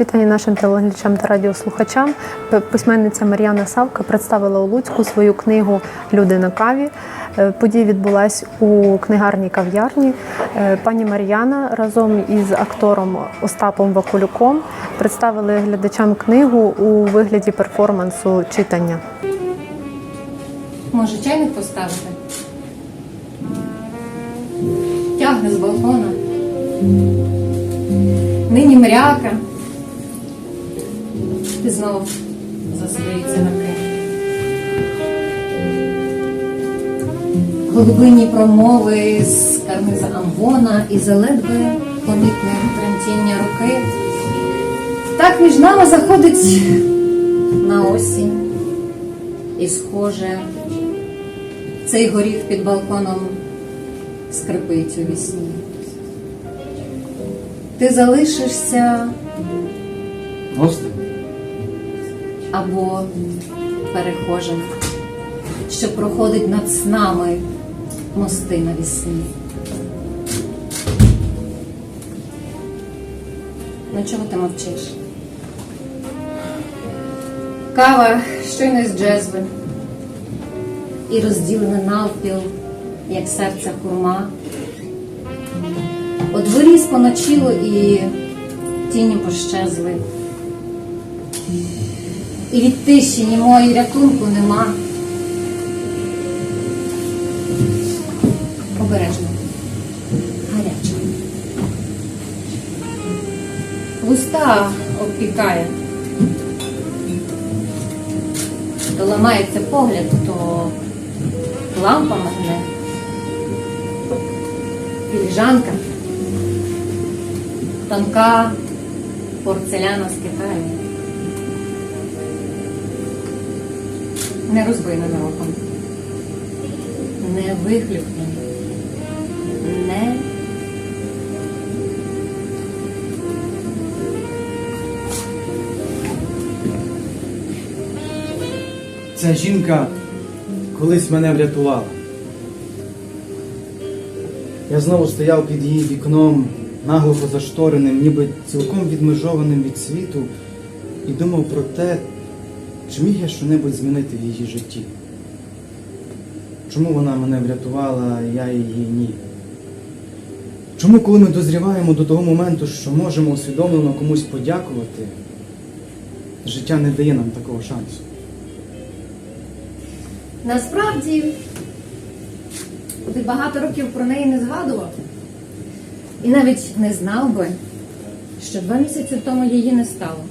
Вітання нашим телеглядачам та радіослухачам. Письменниця Мар'яна Савка представила у Луцьку свою книгу Люди на каві. Е, Подія відбулась у книгарній кав'ярні. Е, Пані Мар'яна разом із актором Остапом Вакулюком представили глядачам книгу у вигляді перформансу читання. Може, чайник поставити? Тягне з балкона. Нині мряка. І знов за свої цинаки. Голубині промови з карниза амвона і заледве помітне тремтіння руки. Так між нами заходить на осінь і схоже, цей горіх під балконом скрипить у вісні. Ти залишишся Гостем? або перехожим, що проходить над снами мости на вісні. Ну чого ти мовчиш? Кава щойно з джезви і розділене навпіл, як серце хурма. У дворі споночило і тіні пощезли. І від тиші німої рятунку нема. Обережно, гаряче. Вуста обпікає. То ламається погляд, то лампа магне. Філіжанка. Тонка порцеляна з Китаю. Не розбийнене оком. Не вихлюпнене. Не Ця жінка колись мене врятувала. Я знову стояв під її вікном, наглухо заштореним, ніби цілком відмежованим від світу, і думав про те, чи міг я щонебудь змінити в її житті. Чому вона мене врятувала, а я її ні? Чому, коли ми дозріваємо до того моменту, що можемо усвідомлено комусь подякувати, життя не дає нам такого шансу? Насправді, ти багато років про неї не згадував. І навіть не знав би, що два місяці тому її не стало.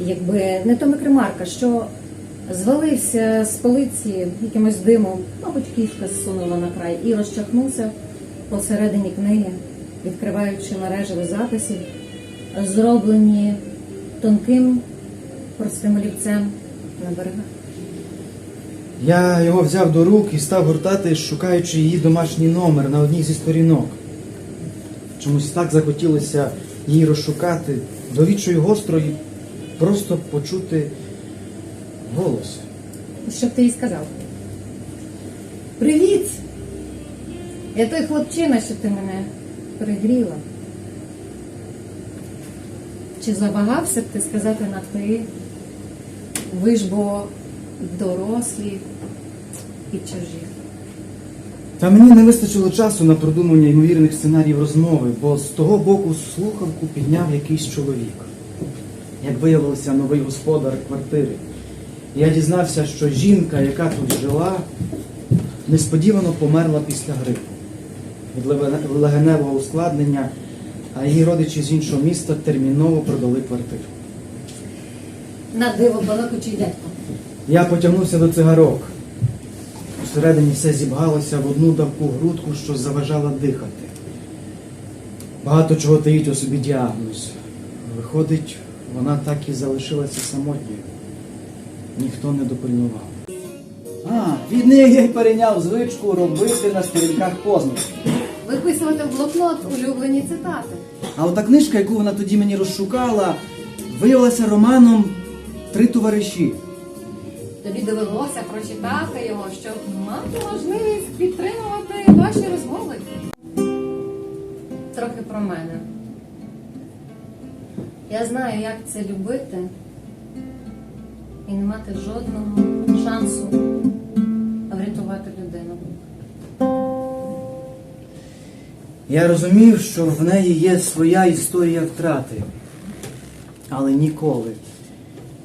Якби не Томи Кремарка, що звалився з полиці якимось димом, мабуть, кішка зсунула на край і розчахнувся посередині книги, відкриваючи мережеві записів, зроблені тонким простим олівцем на берегах. Я його взяв до рук і став гуртати, шукаючи її домашній номер на одній зі сторінок. Чомусь так захотілося її розшукати, довідчою гостро і просто почути голос. Що б ти їй сказав? Привіт! Я той хлопчина, що ти мене пригріла. Чи завагався б ти сказати на ти? Ви ж бо дорослі і чужі. Та мені не вистачило часу на продумання ймовірних сценаріїв розмови, бо з того боку слухавку підняв якийсь чоловік. Як виявилося, новий господар квартири. Я дізнався, що жінка, яка тут жила, несподівано померла після грипу від легеневого ускладнення, а її родичі з іншого міста терміново продали квартиру. На диво балакучий дядько. Я потягнувся до цигарок. Усередині все зібгалося в одну давку грудку, що заважала дихати. Багато чого таїть у собі діагноз. Виходить, вона так і залишилася самотньою. Ніхто не допильнував. А, від неї я й перейняв звичку робити на сторінках позначки. Виписувати в блокнот улюблені цитати. А ота книжка, яку вона тоді мені розшукала, виявилася романом Три товариші. Тобі довелося прочитати його, щоб мати можливість підтримувати ваші розмови. Трохи про мене. Я знаю, як це любити і не мати жодного шансу врятувати людину. Я розумів, що в неї є своя історія втрати. Але ніколи,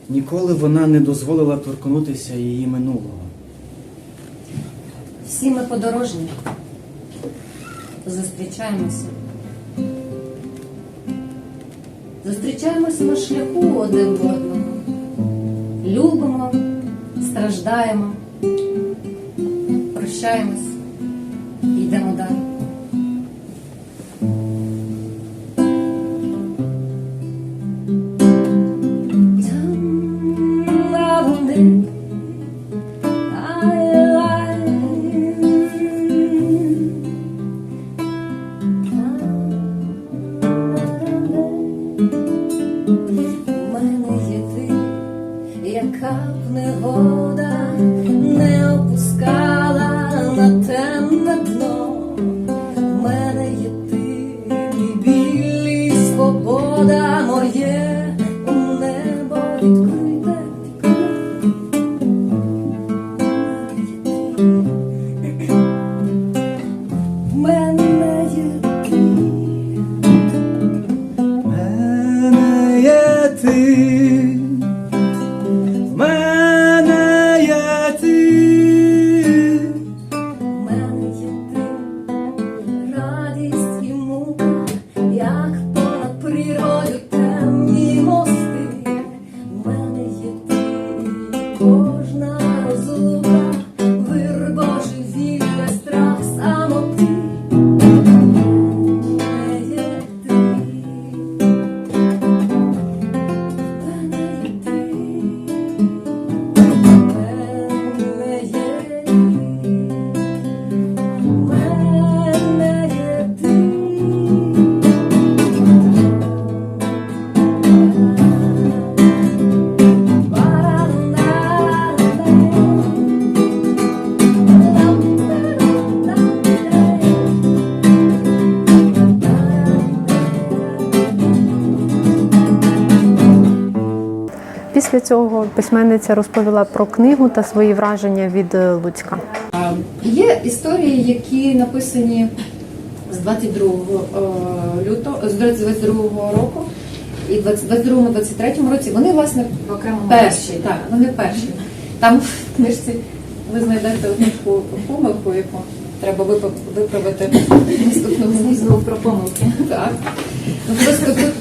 ніколи вона не дозволила торкнутися її минулого. Всі ми подорожні. Зустрічаємося. Зустрічаємося на шляху один в одного. Любимо, страждаємо, прощаємось йдемо далі. Після цього письменниця розповіла про книгу та свої враження від е, Луцька. Є історії, які написані з 22 е, лютого, з 22 року і 22-23 році. Вони власне В окремому перші, так, вони перші. Там в книжці ви знайдете одну помилку, яку треба виправити наступного про помилки. так. Ну, просто тут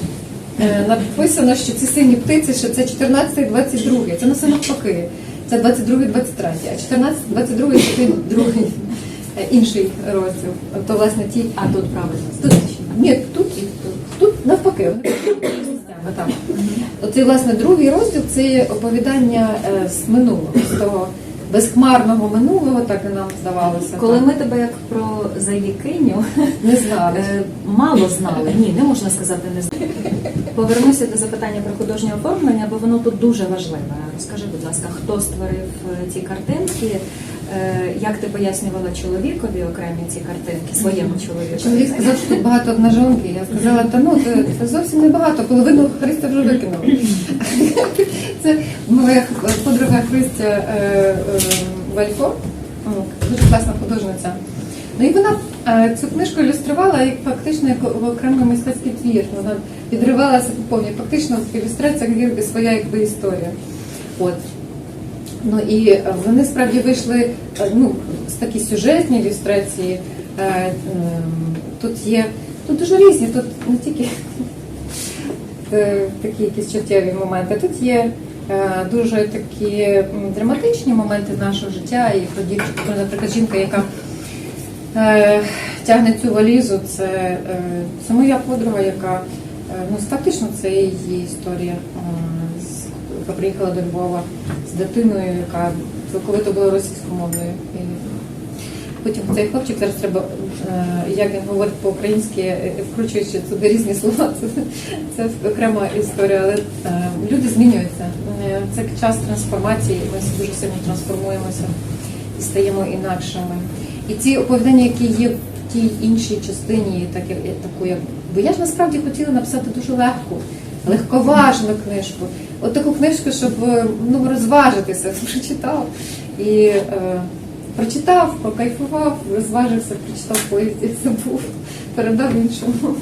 написано, що ці сині птиці, що це 14 22 Це на все навпаки. Це 22 23 А 14 22 це другий, е, інший розділ. То, власне, ті. А тут правильно. Тут, ні, тут, тут навпаки. Оцей, власне, другий розділ це оповідання е, з минулого, з того безхмарного минулого, так і нам здавалося. Коли так. ми тебе як про заїкиню не знали. е, мало знали, ні, не можна сказати не знали. Повернуся до запитання про художнє оформлення, бо воно тут дуже важливе. Розкажи, будь ласка, хто створив е, ці картинки? Е, Як ти пояснювала чоловікові окремі ці картинки, своєму чоловіку? Чоловік сказав, що тут багато одножонки. Я сказала, та ну це, це зовсім не багато, половину Христя вже викинула. Це моя подруга Христя е, Вальфо, ну, дуже класна художниця. Ну і вона е, цю книжку ілюструвала як фактично як окремий мистецький твір. Вона відривалася повні. Фактично в ілюстраціях є своя якби історія. От. Ну і е, вони справді вийшли е, ну, з такі сюжетні ілюстрації. Тут є тут дуже різні, тут не тільки такі якісь чуттєві моменти, тут є дуже такі драматичні моменти нашого життя і дівчинку, наприклад, жінка, яка тягне цю валізу, це, е, це моя подруга, яка е, ну, фактично це її історія. е, яка приїхала до Львова з дитиною, яка цілковито була російськомовною. І Потім цей хлопчик зараз треба, е, як він говорить по-українськи, е, вкручуючи туди різні слова, це, це окрема історія. Але е, люди змінюються. Е, Це час трансформації, ми дуже сильно трансформуємося і стаємо інакшими. І ці оповідання, які є в тій іншій частині, так як таку, як бо я ж насправді хотіла написати дуже легку, легковажну книжку. От таку книжку, щоб е, ну розважитися, прочитав і е, прочитав, покайфував, розважився, прочитав повість і забув, передав іншому.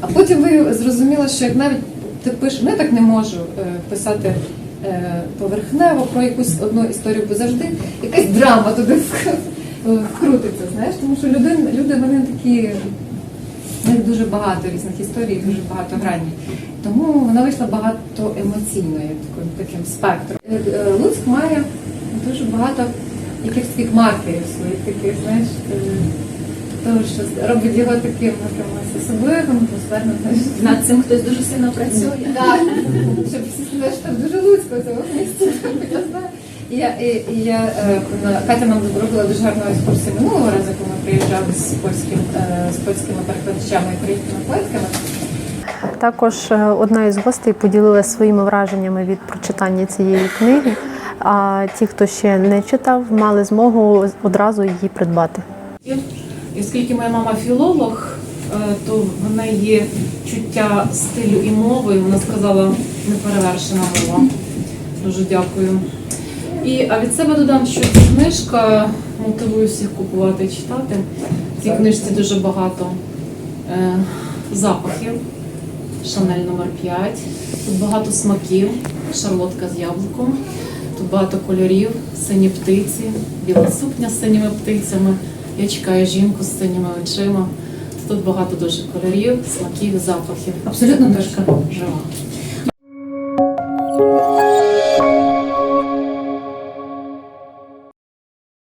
А потім ви зрозуміли, що як навіть ти пишеш, ну я так не можу е, писати е, поверхнево про якусь одну історію, бо завжди якась драма туди вкрутиться, знаєш, тому що люди, люди вони такі, в них дуже багато різних історій, дуже багато грані. Тому вона вийшла багато емоційною таким, таким спектром. Е, е, Луцьк має дуже багато якихось таких маркерів своїх таких, знаєш. е, того, що робить його таким якимось особливим, атмосферно. Над цим хтось дуже сильно працює. Так, щоб всі сказали, що там дуже луцько в цьому місці. Я знаю. Я, і, і я, е, Катя нам зробила дуже гарну екскурсію минулого разу, коли ми приїжджали з польським, е, з польськими перекладачами і українськими поетками. Також е, одна із гостей поділилася своїми враженнями від прочитання цієї книги. А ті, хто ще не читав, мали змогу одразу її придбати. І оскільки моя мама філолог, то в неї є чуття стилю і мови. Вона сказала неперевершена мова. Дуже дякую. І а від себе додам, що ця книжка мотивує всіх купувати і читати. В цій книжці дуже багато е, запахів. Шанель номер 5 Тут багато смаків, шарлотка з яблуком. Тут багато кольорів, сині птиці, біла сукня з синіми птицями. Я чекаю жінку з синіми очима. Тут багато дуже кольорів, смаків, запахів. Абсолютно книжка жива.